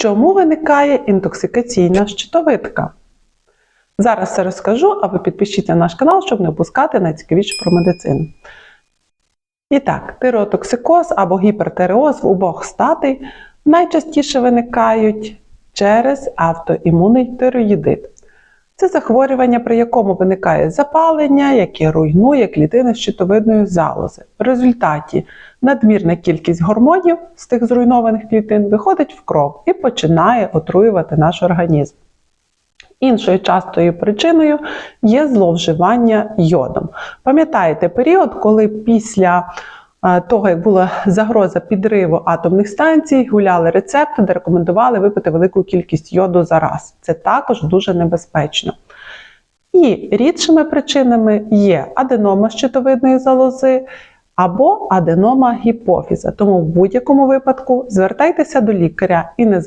Чому виникає інтоксикаційна щитовидка? Зараз це розкажу, а ви підпишіться на наш канал, щоб не опускати найцікавіше про медицину. І так, тиреотоксикоз або гіпертиреоз в обох статей найчастіше виникають через автоімунний тироїдит. Це захворювання, при якому виникає запалення, яке руйнує клітини щитовидної залози. В результаті надмірна кількість гормонів з тих зруйнованих клітин виходить в кров і починає отруювати наш організм. Іншою частою причиною є зловживання йодом. Пам'ятаєте період, коли після того, як була загроза підриву атомних станцій, гуляли рецепти, де рекомендували випити велику кількість йоду за раз. Це також дуже небезпечно. І рідшими причинами є аденома щитовидної залози або аденома гіпофіза. Тому в будь-якому випадку звертайтеся до лікаря і не